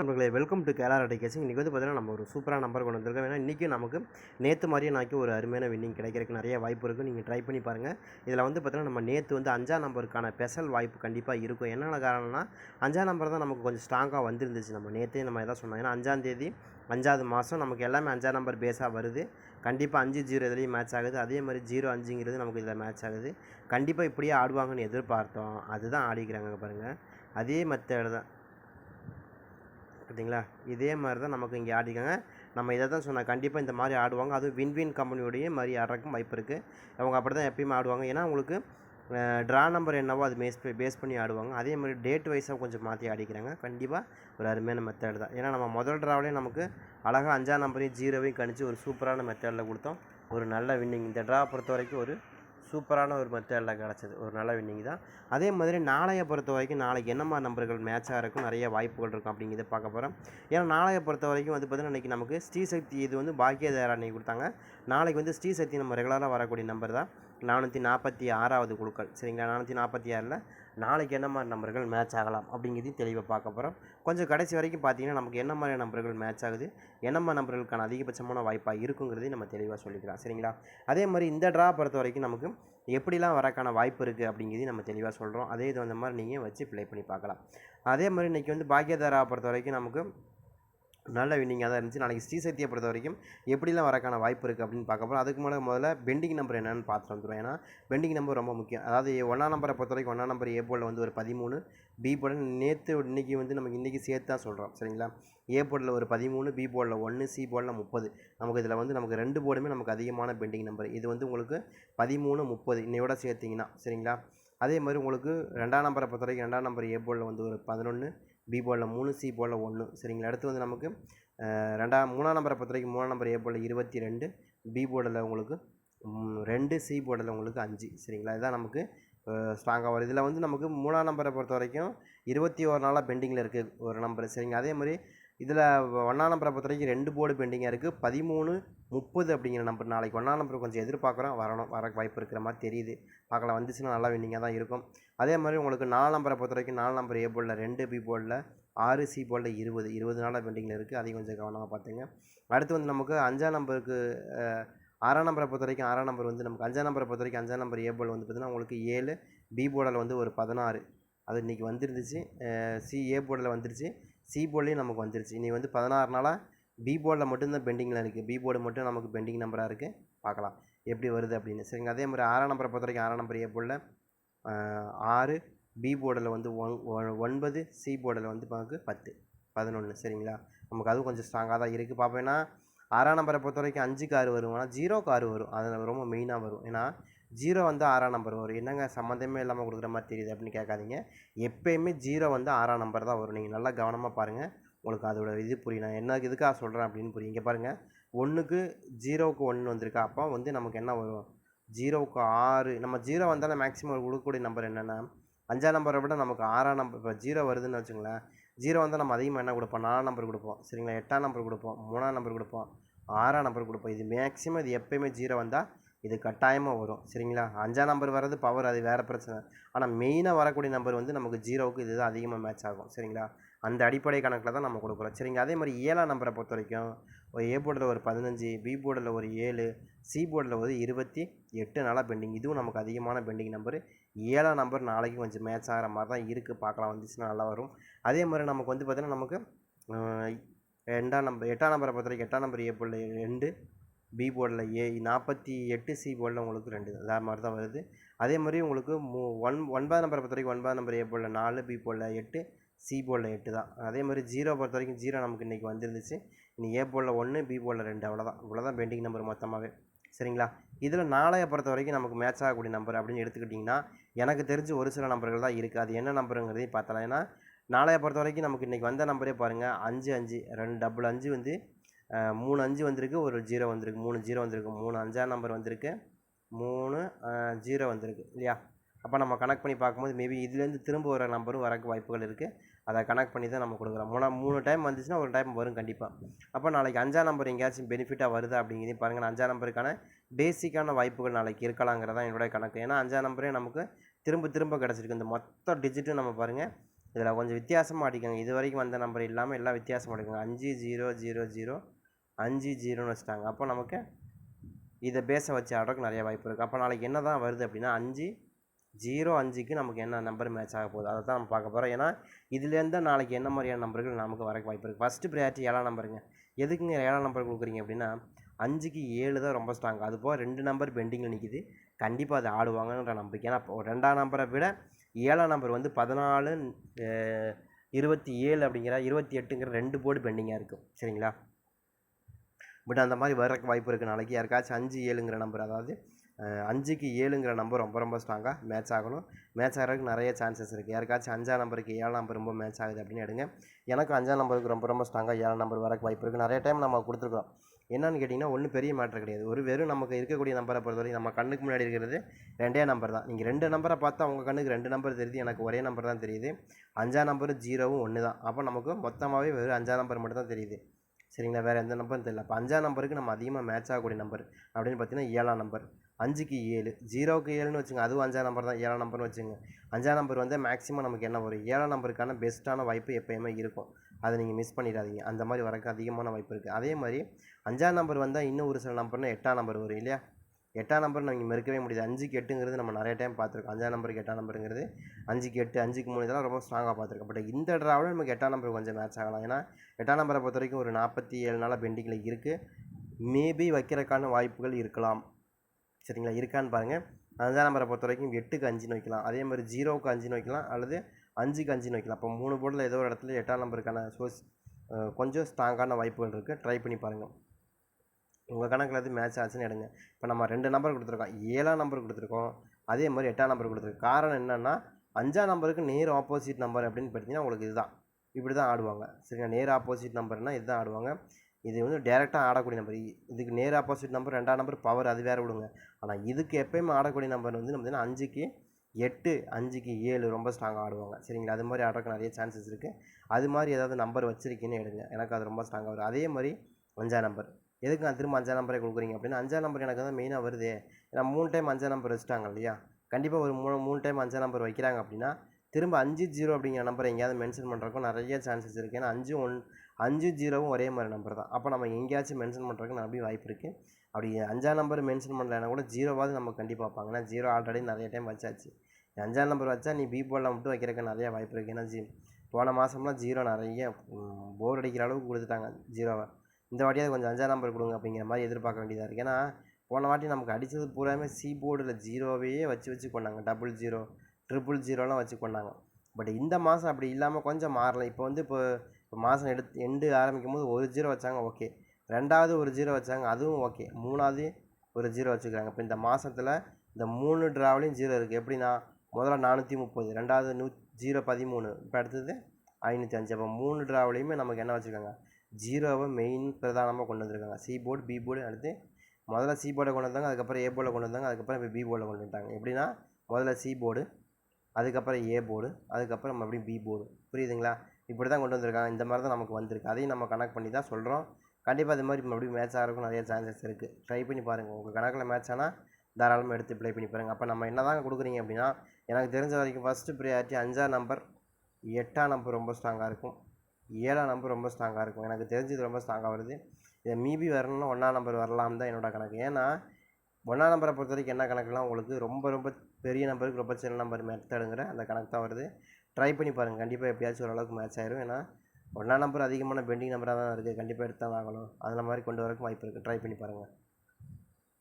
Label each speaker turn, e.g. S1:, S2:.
S1: நண்பர்களே welcome to கேலார் அடிக்கேசிங் இன்றைக்கி வந்து பார்த்தீங்கன்னா நம்ம ஒரு சூப்பராக நம்பர் கொண்டு வந்திருக்கோம். ஏன்னா இன்றைக்கி நமக்கு நேற்று மாதிரியே நாக்கி ஒரு அருமையான வின்னிங் கிடைக்கிறதுக்கு நிறைய வாய்ப்பு இருக்குது நீங்கள் ட்ரை பண்ணி பாருங்கள் இதில் வந்து பார்த்தீங்கன்னா நம்ம நேற்று வந்து அஞ்சாம் நம்பருக்கான ஸ்பெஷல் வாய்ப்பு கண்டிப்பாக இருக்கும். என்னென்ன காரணம்னா அஞ்சாம் நம்பர் தான் நமக்கு கொஞ்சம் ஸ்ட்ராங்காக வந்துருந்துச்சு. நம்ம நேற்றே நம்ம எதாவது சொன்னோம். ஏன்னா அஞ்சாந்தேதி அஞ்சாவது மாதம் நமக்கு எல்லாமே அஞ்சாம் நம்பர் பேஸாக வருது. கண்டிப்பாக அஞ்சு ஜீரோ இதுலேயும் மேட்ச் ஆகுது. அதே மாதிரி ஜீரோ அஞ்சுங்கிறது நமக்கு இதில் மேட்ச் ஆகுது. கண்டிப்பாக இப்படியே ஆடுவாங்கன்னு எதிர்பார்த்தோம். அதுதான் ஆடிக்கிறாங்க பாருங்கள் அதே மெத்தட் தான். பார்த்தீங்களா இதே மாதிரி தான் நமக்கு இங்கே ஆடிக்காங்க நம்ம இதை தான் சொன்னோம் கண்டிப்பாக இந்த மாதிரி ஆடுவாங்க. அதுவும் வின் வின் கம்பெனியோடைய மாதிரி ஆடுறதுக்கும் வாய்ப்பு இருக்குது அவங்க அப்படி தான் எப்பயுமே ஆடுவாங்க. ஏன்னா உங்களுக்கு ட்ரா நம்பர் என்னவோ அது பேஸ் பேஸ் பண்ணி ஆடுவாங்க. அதே மாதிரி டேட் வைஸாக கொஞ்சம் மாற்றி ஆடிக்கிறாங்க. கண்டிப்பாக ஒரு அருமையான மெத்தட் தான். ஏன்னா நம்ம முதல் ட்ராவிலே நமக்கு அழகாக அஞ்சாம் நம்பரையும் ஜீரோவையும் கணிச்சு ஒரு சூப்பரான மெத்தடில் கொடுத்தோம். ஒரு நல்ல வின்னிங் இந்த ட்ரா பொறுத்த வரைக்கும் ஒரு சூப்பரான ஒரு மெத்தேடில் கிடச்சிது. ஒரு நல்ல வின்னிங் தான். அதே மாதிரி நாளைய பொறுத்த வரைக்கும் நாளைக்கு என்னம்மா நம்பர்கள் மேட்சாக இருக்கும் நிறைய வாய்ப்புகள் இருக்கும் அப்படிங்கிறத பார்க்க போகிறோம் ஏன்னா நாளைய பொறுத்த வரைக்கும் வந்து பார்த்திங்கன்னா இன்றைக்கி நமக்கு ஸ்ரீசக்தி இது வந்து பாக்கியதாரா அன்றைக்கி கொடுத்தாங்க. நாளைக்கு வந்து ஸ்ரீசக்தி நம்ம ரெகுலராக வரக்கூடிய நம்பர் தான். நானூற்றி நாற்பத்தி ஆறாவது குழுக்கள். சரிங்களா? நானூற்றி நாற்பத்தி ஆறில் நாளைக்கு என்ன மாதிரி நம்பர்கள் மேட்ச் ஆகலாம் அப்படிங்கிறதையும் தெளிவாக பார்க்க போகிறோம் கொஞ்சம் கடைசி வரைக்கும் பார்த்தீங்கன்னா நமக்கு என்ன மாதிரி நம்பர்கள் மேட்ச் ஆகுது என்ன மாதிரி நம்பர்களுக்கான அதிகபட்சமான வாய்ப்பாக இருக்குங்கிறதையும் நம்ம தெளிவாக சொல்லிக்கலாம். சரிங்களா? அதே மாதிரி இந்த ட்ரா பொறுத்த வரைக்கும் நமக்கு எப்படிலாம் வரக்கான வாய்ப்பு இருக்குது அப்படிங்கிறதையும் நம்ம தெளிவாக சொல்கிறோம் அதே இது அந்த மாதிரி நீங்கள் வச்சு ப்ளே பண்ணி பார்க்கலாம். அதே மாதிரி இன்றைக்கி வந்து பாக்கியதாரா பொறுத்த வரைக்கும் நமக்கு நல்ல வின்னிங்காக தான் இருந்துச்சு. நாளைக்கு ஸ்ரீசக்தியை பொறுத்த வரைக்கும் எப்படிலாம் வரக்கான வாய்ப்பு இருக்குது அப்படின்னு பார்க்க போகிறோம் அதுக்கு மேலே முதல்ல பெண்டிங் நம்பர் என்னென்னு பார்த்துட்டு வந்துடும் ஏன்னா பெண்டிங் நம்பர் ரொம்ப முக்கியம். அதாவது ஒன்றாம் நம்பரை பொறுத்த வரைக்கும் ஒன்றாம் நம்பர் ஏ போர்டில் வந்து ஒரு பதிமூணு பி போர்டில் நேற்று இன்றைக்கி வந்து நமக்கு இன்றைக்கி சேர்த்து தான் சொல்கிறோம் சரிங்களா ஏ போர்டில் ஒரு பதிமூணு பி போர்டில் ஒன்று சி போர்டில் முப்பது. நமக்கு இதில் வந்து நமக்கு ரெண்டு போர்டுமே நமக்கு அதிகமான பெண்டிங் நம்பர். இது வந்து உங்களுக்கு பதிமூணு முப்பது இன்னையோட சேர்த்திங்கன்னா சரிங்களா? அதே மாதிரி உங்களுக்கு ரெண்டாம் நம்பரை பொறுத்த வரைக்கும் ரெண்டாம் நம்பர் ஏ போர்டில் வந்து ஒரு பதினொன்று பி போர்டில் மூணு சி போர்டில் ஒன்று சரிங்களா? அடுத்து வந்து நமக்கு ரெண்டாம் மூணாம் நம்பரை பொறுத்த வரைக்கும் மூணாம் நம்பர் ஏ போர்டில் இருபத்தி ரெண்டு பி போர்டில் உங்களுக்கு ரெண்டு சி போர்டில் உங்களுக்கு அஞ்சு. சரிங்களா? இதுதான் நமக்கு ஸ்ட்ராங்காக வரும். இதில் வந்து நமக்கு மூணாம் நம்பரை பொறுத்த வரைக்கும் இருபத்தி ஒரு நாளாக பெண்டிங்கில் இருக்குது ஒரு நம்பர். சரிங்க? அதே மாதிரி இதில் ஒன்றா நம்பரை பொறுத்த வரைக்கும் ரெண்டு போர்டு பெண்டிங்காக இருக்குது. பதிமூணு முப்பது அப்படிங்கிற நம்பர். நாளைக்கு ஒன்றாம் நம்பர் கொஞ்சம் எதிர்பார்க்குறோம் வரணும் வர வாய்ப்பு இருக்கிற மாதிரி தெரியுது. பார்க்கலாம் வந்துச்சுன்னா நல்லா வின்னிங்காக தான் இருக்கும். அதே மாதிரி உங்களுக்கு நாலு நம்பரை பொறுத்த வரைக்கும் நாலு நம்பர் ஏ போர்டில் ரெண்டு பி போர்டில் ஆறு சி போர்டில் இருபது. இருபது நாளாக பெண்டிங்கில் இருக்குது. அதையும் கொஞ்சம் கவனமாக பார்த்துங்க. அடுத்து வந்து நமக்கு அஞ்சாம் நம்பருக்கு ஆறாம் நம்பரை பொறுத்த வரைக்கும் ஆறாம் நம்பர் வந்து நமக்கு அஞ்சாம் நம்பரை பொறுத்த வரைக்கும் அஞ்சாம் நம்பர் ஏ போர்டில் வந்து பார்த்திங்கன்னா உங்களுக்கு ஏழு பி போர்டில் வந்து ஒரு பதினாறு. அது இன்றைக்கி வந்துருந்துச்சு. சி ஏ போர்டில் வந்துருச்சு. சி போர்ட்லேயும் நமக்கு வந்துருச்சு. இன்றைக்கி வந்து பதினாறு நாளாக பி போர்டில் மட்டும்தான் பெண்டிங்கில் இருக்குது பி போர்டு மட்டும் நமக்கு பெண்டிங் நம்பராக இருக்குது பார்க்கலாம். எப்படி வருது அப்படின்னு. சரிங்க. அதே மாதிரி ஆறாம் நம்பரை பொறுத்த வரைக்கும் ஆறாம் நம்பர் ஏ போர்டில் ஆறு பி போர்டில் வந்து ஒன் ஒன்பது சி போர்டில் வந்து நமக்கு பத்து பதினொன்று சரிங்களா? நமக்கு அதுவும் கொஞ்சம் ஸ்ட்ராங்காக தான் இருக்குது பார்ப்பேன்னா ஆறாம் நம்பரை பொறுத்த வரைக்கும் அஞ்சுக்கு ஆறு வரும். ஆனால் ஜீரோக்கு ஆறு வரும். அது ரொம்ப மெயினாக வரும். ஏன்னா ஜீரோ வந்து ஆறாம் நம்பர் வரும். என்னங்க சம்மந்தமே இல்லாமல் கொடுக்குற மாதிரி தெரியுது அப்படின்னு கேட்காதீங்க. எப்போயுமே ஜீரோ வந்து ஆறாம் நம்பர் தான் வரும். நீங்கள் நல்லா கவனமாக பாருங்கள் உங்களுக்கு அதோட இது புரியும். நான் என்ன இதுக்காக சொல்கிறேன் அப்படின்னு புரியும். இங்கே பாருங்கள் ஒன்றுக்கு ஜீரோவுக்கு ஒன்று வந்திருக்கா. அப்போ வந்து நமக்கு என்ன வரும்? ஜீரோவுக்கு ஆறு. நம்ம ஜீரோ வந்தாலும் மேக்ஸிமம் கொடுக்கக்கூடிய நம்பர் என்னென்னா அஞ்சாம் நம்பரை விட நமக்கு ஆறாம் நம்பர் இப்போ ஜீரோ வருதுன்னு வச்சுங்களேன் ஜீரோ வந்தால் நம்ம அதிகமாக என்ன கொடுப்போம்? நாலாம் நம்பர் கொடுப்போம். சரிங்களா? எட்டாம் நம்பர் கொடுப்போம். மூணாம் நம்பர் கொடுப்போம். ஆறாம் நம்பர் கொடுப்போம். இது மேக்ஸிமம் இது எப்போயுமே ஜீரோ வந்தால் இது கட்டாயமாக வரும். சரிங்களா? அஞ்சாம் நம்பர் வர்றது பவர் அது வேறு பிரச்சனை. ஆனால் மெயினாக வரக்கூடிய நம்பர் வந்து நமக்கு ஜீரோவுக்கு இது தான் அதிகமாக மேட்ச் ஆகும். சரிங்களா? அந்த அடிப்படை கணக்கில் தான் நம்ம கொடுக்குறோம். சரிங்க அதே மாதிரி ஏழாம் நம்பரை பொறுத்த வரைக்கும் ஒரு ஏ போர்டில் ஒரு பதினஞ்சு பி போர்டில் ஒரு ஏழு சி போர்டில் ஒரு இருபத்தி எட்டு நாளாக பெண்டிங் இதுவும் நமக்கு அதிகமான பெண்டிங் நம்பர் ஏழாம் நம்பர் நாளைக்கு கொஞ்சம் மேட்ச் ஆகிற மாதிரி தான் இருக்குது பார்க்கலாம். வந்துச்சுன்னா நல்லா வரும். அதே மாதிரி நமக்கு வந்து பார்த்திங்கன்னா நமக்கு ரெண்டாம் நம்பர் எட்டாம் நம்பரை பொறுத்த வரைக்கும் எட்டாம் நம்பர் ஏ போர்டில் ரெண்டு பி போர்டில் ஏ நாற்பத்தி எட்டு சி போர்டில் உங்களுக்கு ரெண்டு அதே மாதிரி தான் வருது. அதே மாதிரி உங்களுக்கு மூ ஒன் ஒன்பதாம் நம்பரை பொறுத்த வரைக்கும் ஒன்பதாம் நம்பர் ஏ போர்டில் நாலு பி போர்டில் எட்டு சி போர்டில் எட்டு தான். அதே மாதிரி ஜீரோ பொறுத்த வரைக்கும் ஜீரோ நமக்கு இன்றைக்கி வந்துருந்துச்சு. இனி ஏ போர்டில் ஒன்று பி போர்டில் ரெண்டு அவ்வளோதான் இவ்வளோதான் பெண்டிங் நம்பர் மொத்தமாகவே சரிங்களா? இதில் நாளைய பொறுத்த வரைக்கும் நமக்கு மேட்ச் ஆகக்கூடிய நம்பர் அப்படின்னு எடுத்துக்கிட்டிங்கன்னா எனக்கு தெரிஞ்சு ஒரு சில நம்பர்கள் தான் இருக்குது. அது என்ன நம்பருங்கிறதையும் பார்த்தலாம் ஏன்னா நாளைய பொறுத்த வரைக்கும் நமக்கு இன்றைக்கி வந்த நம்பரே பாருங்கள் அஞ்சு அஞ்சு ரெண்டு டபுள் அஞ்சு வந்து மூணு அஞ்சு வந்திருக்கு ஒரு ஜீரோ வந்திருக்கு மூணு ஜீரோ வந்திருக்கு மூணு அஞ்சாம் நம்பர் வந்திருக்கு மூணு ஜீரோ வந்திருக்கு இல்லையா? அப்போ நம்ம கனெக்ட் பண்ணி பார்க்கும்போது மேபி இதுலேருந்து திரும்ப வர நம்பரும் வரக்கு வாய்ப்புகள் இருக்குது அதை கனெக்ட் பண்ணி தான் நம்ம கொடுக்குறோம். மூணா மூணு டைம் வந்துச்சுன்னா ஒரு டைம் வரும் கண்டிப்பாக அப்போ நாளைக்கு அஞ்சாம் நம்பர் எங்கேயாச்சும் பெனிஃபிட்டாக வருதா அப்படிங்கிறதையும் பாருங்கள் அஞ்சாம் நம்பருக்கான பேசிக்கான வாய்ப்புகள் நாளைக்கு இருக்கலாங்கிறதான் என்னுடைய கணக்கு. ஏன்னா அஞ்சாம் நம்பரே நமக்கு திரும்ப திரும்ப கிடச்சிருக்கு. இந்த மொத்த டிஜிட்டும் நம்ம பாருங்கள் இதில் கொஞ்சம் வித்தியாசமாக அடிக்கங்க. இது வரைக்கும் வந்த நம்பர் இல்லாமல் எல்லாம் வித்தியாசமாக அடிக்குங்க. அஞ்சு ஜீரோ ஜீரோ ஜீரோ. அஞ்சு ஜீரோன்னு வச்சுட்டாங்க. அப்போ நமக்கு இதை பேஸை வச்சு ஆடுறதுக்கு நிறைய வாய்ப்பு இருக்குது அப்போ நாளைக்கு என்ன தான் வருது அப்படின்னா அஞ்சு ஜீரோ அஞ்சுக்கு நமக்கு என்ன நம்பர் மேட்ச் ஆக போகுது? அதை தான் நம்ம பார்க்க போகிறோம் ஏன்னா இதுலேருந்து நாளைக்கு என்ன மாதிரியான நம்பர்கள் நமக்கு வரக்கு வாய்ப்பு இருக்குது ஃபஸ்ட்டு ப்ரையாரிட்டி ஏழாம் நம்பருங்க எதுக்குங்க ஏழாம் நம்பர் கொடுக்குறீங்க அப்படின்னா அஞ்சுக்கு ஏழு தான் ரொம்ப ஸ்ட்ராங் அது போக ரெண்டு நம்பர் பெண்டிங்கில் நிற்கிது கண்டிப்பாக அது ஆடுவாங்கன்ற நம்பிக்கை. ஏன்னா இப்போ ரெண்டாம் நம்பரை விட ஏழாம் நம்பர் வந்து பதினாலு இருபத்தி ஏழு அப்படிங்கிற இருபத்தி எட்டுங்கிற ரெண்டு போர்டு பெண்டிங்காக இருக்கும். சரிங்களா? பட் அந்த மாதிரி வர்றதுக்கு வாய்ப்பு இருக்குது நாளைக்கு யாருக்காச்சும் அஞ்சு ஏழுங்கிற நம்பர் அதாவது அஞ்சுக்கு ஏழுங்கிற நம்பர் ரொம்ப ரொம்ப ஸ்ட்ராங்காக மேட்ச் ஆகணும். மேட்ச் ஆகிறதுக்கு நிறைய சான்சஸ் இருக்குது யாருக்காச்சும் அஞ்சாம் நம்பருக்கு ஏழாம் நம்பர் ரொம்ப மேட்ச் ஆகுது அப்படின்னு எடுங்க. எனக்கு அஞ்சாம் நம்பருக்கு ரொம்ப ரொம்ப ஸ்ட்ராங்காக ஏழாம் நம்பர் வரக்கு வாய்ப்பு இருக்குது நிறைய டைம் நம்ம கொடுத்துருக்கோம் என்னன்னு கேட்டிங்கன்னா ஒன்றும் பெரிய மேட்ரு கிடையாது. ஒரு வெறும் நமக்கு இருக்கக்கூடிய நம்பரை பொறுத்தவரைக்கும் நம்ம கண்ணுக்கு முன்னாடி இருக்கிறது ரெண்டே நம்பர் தான். நீங்கள் ரெண்டு நம்பரை பார்த்தா உங்கள் கண்ணுக்கு ரெண்டு நம்பர் தெரியுது. எனக்கு ஒரே நம்பர் தான் தெரியுது. அஞ்சாம் நம்பரும் ஜீரோவும் ஒன்று தான் அப்போ நமக்கு மொத்தமாகவே வெறும் அஞ்சாம் நம்பர் மட்டும் தான் தெரியுது. சரிங்களா? வேறு எந்த நம்பரும் தெரியல. அப்போ அஞ்சாம் நம்பருக்கு நம்ம அதிகமாக மேட்ச் ஆகக்கூடிய நம்பர் அப்படின்னு பார்த்தீங்கன்னா ஏழாம் நம்பர் அஞ்சுக்கு ஏழு. ஜீரோவுக்கு ஏழுன்னு வச்சுங்க அதுவும் அஞ்சாம் நம்பர் தான். ஏழாம் நம்பர்னு வச்சுங்க அஞ்சாம் நம்பர் வந்து மேக்ஸிமம் நமக்கு என்ன வரும்? ஏழாம் நம்பருக்கான பெஸ்ட்டான வாய்ப்பு எப்போயுமே இருக்கும். அதை நீங்கள் மிஸ் பண்ணிடாதீங்க. அந்த மாதிரி வரக்கு அதிகமான வாய்ப்பு இருக்குது அதே மாதிரி அஞ்சாம் நம்பர் வந்தால் இன்னும் ஒரு சில நம்பர்னா எட்டாம் நம்பர் வரும் இல்லையா? எட்டாம் நம்பர் நம்ம மறுக்கவே முடியாது. அஞ்சுக்கு எட்டுங்கிறது நம்ம நிறைய டைம் பார்த்துருக்கோம். அஞ்சாம் நம்பருக்கு எட்டாம் நம்பருங்கிறது அஞ்சுக்கு எட்டு அஞ்சுக்கு மூணு இதெல்லாம் ரொம்ப ஸ்ட்ராங்காக பார்த்துருக்கோம். பட் இந்த ட்ராவில் நமக்கு எட்டாம் நம்பர் கொஞ்சம் மேட்ச் ஆகலாம். ஏன்னா எட்டாம் நம்பரை பொறுத்த வரைக்கும் ஒரு நாற்பத்தி ஏழு நாளாக பெண்டிங்கில் இருக்குது மேபி வைக்கிறதுக்கான வாய்ப்புகள் இருக்கலாம். சரிங்களா? இருக்கான்னு பாருங்கள் அஞ்சாம் நம்பரை பொறுத்த வரைக்கும் எட்டுக்கு அஞ்சுன்னு வைக்கலாம். அதே மாதிரி ஜீரோவுக்கு அஞ்சுன்னு வைக்கலாம். அல்லது அஞ்சுக்கு அஞ்சுன்னு வைக்கலாம். அப்போ மூணு போர்டில் ஏதோ ஒரு இடத்துல எட்டாம் நம்பருக்கான சோர்ஸ் கொஞ்சம் ஸ்ட்ராங்கான வாய்ப்புகள் இருக்குது ட்ரை பண்ணி பாருங்கள் உங்கள் கணக்கில் எது மேட்ச் ஆச்சுன்னு எடுங்க. இப்போ நம்ம ரெண்டு நம்பர் கொடுத்துருக்கோம். ஏழாம் நம்பர் கொடுத்துருக்கோம். அதே மாதிரி எட்டாம் நம்பர் கொடுத்துருக்கோம். காரணம் என்னென்னா அஞ்சாம் நம்பருக்கு நேர் ஆப்போசிட் நம்பர் அப்படின்னு பார்த்தீங்கன்னா உங்களுக்கு இதுதான். இப்படி தான் ஆடுவாங்க. சரிங்களா? நேர் ஆப்போசிட் நம்பர்னால் இதுதான் ஆடுவாங்க. இது வந்து டேரெக்டாக ஆடக்கூடிய நம்பர் இதுக்கு நேர் ஆப்போசிட் நம்பர் ரெண்டாம் நம்பர் பவர் அது வேறு விடுங்க. ஆனால் இதுக்கு எப்பயுமே ஆடக்கூடிய நம்பர் வந்து நம்ம பார்த்தீங்கன்னா அஞ்சுக்கு எட்டு அஞ்சுக்கு ஏழு ரொம்ப ஸ்ட்ராங்காக ஆடுவாங்க. சரிங்களா? அது மாதிரி ஆடுறதுக்கு நிறைய சான்சஸ் இருக்குது அது மாதிரி ஏதாவது நம்பர் வச்சுருக்கீங்கன்னு எடுங்க. எனக்கு அது ரொம்ப ஸ்ட்ராங்காக வரும். அதே மாதிரி அஞ்சாம் நம்பர் எதுக்கு நான் திரும்ப அஞ்சாம் நம்பரே கொடுக்குறீங்க? அப்படின்னு அஞ்சாம் நம்பர் எனக்கு தான் மெயினாக வருது. ஏன்னா மூணு டைம் அஞ்சாம் நம்பர் வச்சுட்டாங்க இல்லையா? கண்டிப்பாக ஒரு மூணு மூணு டைம் அஞ்சாம் நம்பர் வைக்கிறாங்க அப்படின்னா திரும்ப அஞ்சு ஜீரோ அப்படிங்கிற நம்பரை எங்கேயாவது மென்ஷன் பண்ணுறதுக்கும் நிறைய சான்சஸ் இருக்குது ஏன்னா அஞ்சு ஒன் அஞ்சு ஜீரோவும் ஒரே மாதிரி நம்பர் தான். அப்போ நம்ம எங்கேயாச்சும் மென்ஷன் பண்ணுறதுக்கு நிறைய வாய்ப்பு இருக்குது அப்படி அஞ்சாம் நம்பர் மென்ஷன் பண்ணலைன்னா கூட ஜீரோவாவது நம்ம கண்டிப்பாக பார்ப்பாங்க ஏன்னா ஜீரோ ஆல்ரெடி நிறைய டைம் வச்சாச்சு. அஞ்சாம் நம்பர் வச்சா நீ பி போர்டில் மட்டும் வைக்கிறக்க நிறைய வாய்ப்பு இருக்குது ஏன்னா ஜி போன மாதம்லாம் ஜீரோ நிறைய போர் அடிக்கிற அளவுக்கு கொடுத்துட்டாங்க ஜீரோவை இந்த வாட்டியாவது கொஞ்சம் அஞ்சாம் நம்பர் கொடுங்க அப்படிங்கிற மாதிரி எதிர்பார்க்க வேண்டியதாக இருக்குது ஏன்னா போன வாட்டி நமக்கு அடித்தது பூராமே சி போர்டில் ஜீரோவையே வச்சு வச்சு கொண்டாங்க. டபுள் ஜீரோ ட்ரிபிள் ஜீரோலாம் வச்சு கொண்டாங்க. பட் இந்த மாதம் அப்படி இல்லாமல் கொஞ்சம் மாறலாம் இப்போ வந்து இப்போ இப்போ மாதம் எடுத்து எண்டு ஆரம்பிக்கும் போது ஒரு ஜீரோ வச்சாங்க ஓகே ரெண்டாவது ஒரு ஜீரோ வச்சாங்க அதுவும் ஓகே மூணாவது ஒரு ஜீரோ வச்சுக்கிறாங்க. இப்போ இந்த மாதத்தில் இந்த மூணு ட்ராவலையும் ஜீரோ இருக்குது எப்படின்னா முதல்ல நானூற்றி முப்பது ரெண்டாவது நூ ஜீரோ பதிமூணு. இப்போ அடுத்தது ஐநூற்றி அஞ்சு. அப்போ மூணு ட்ராவலையுமே நமக்கு என்ன வச்சுருக்காங்க? ஜீரோவை மெயின் பிரதானமாக கொண்டு வந்திருக்காங்க. சி போர்டு பி போர்டு அடுத்து முதல்ல சி போர்டை கொண்டு வந்தாங்க அதுக்கப்புறம் ஏ போர்டில் கொண்டு வந்தாங்க அதுக்கப்புறம் இப்போ பி போர்டில் கொண்டு வந்துட்டாங்க. எப்படின்னா முதல்ல சி போர்டு அதுக்கப்புறம் ஏ போர்டு அதுக்கப்புறம் மறுபடியும் பி போர்டு புரியுதுங்களா? இப்படி தான் கொண்டு வந்திருக்காங்க. இந்த மாதிரி தான் நமக்கு வந்திருக்கு. அதையும் நம்ம கனெக்ட் பண்ணி தான் சொல்கிறோம் கண்டிப்பாக அது மாதிரி மறுபடியும் மேட்ச் ஆகிறதுக்கும் நிறைய சான்சஸ் இருக்குது ட்ரை பண்ணி பாருங்கள் உங்கள் கணக்கில் மேட்ச் ஆனால் தாராளமாக எடுத்து ப்ளே பண்ணி பாருங்கள் அப்போ நம்ம என்ன தாங்க கொடுக்குறீங்க அப்படின்னா எனக்கு தெரிஞ்ச வரைக்கும் ஃபஸ்ட்டு ப்ரியாரிட்டி அஞ்சாம் நம்பர் எட்டாம் நம்பர் ரொம்ப ஸ்ட்ராங்காக இருக்கும். ஏழாம் நம்பர் ரொம்ப ஸ்ட்ராங்காக இருக்கும். எனக்கு தெரிஞ்சது ரொம்ப ஸ்ட்ராங்காக வருது. இதை மீபி வரணும்னா ஒன்றாம் நம்பர் வரலாம் தான் என்னோடய கணக்கு. ஏன்னா ஒன்றாம் நம்பரை பொறுத்த வரைக்கும் என்ன கணக்குலாம் உங்களுக்கு ரொம்ப ரொம்ப பெரிய நம்பருக்கு ரொம்ப சின்ன நம்பர் மெத்தடுங்கிற அந்த கணக்கு தான் வருது. ட்ரை பண்ணி பாருங்கள் கண்டிப்பாக எப்படியாச்சும் ஓரளவுக்கு மேட்ச் ஆயிரும். ஏன்னா ஒன்றாம் நம்பர் அதிகமான பெண்டிங் நம்பராக தான் இருக்குது கண்டிப்பாக எடுத்து தான் வாங்கணும் அதில் மாதிரி கொண்டு வரக்கு வாய்ப்பு இருக்குது ட்ரை பண்ணி பாருங்கள்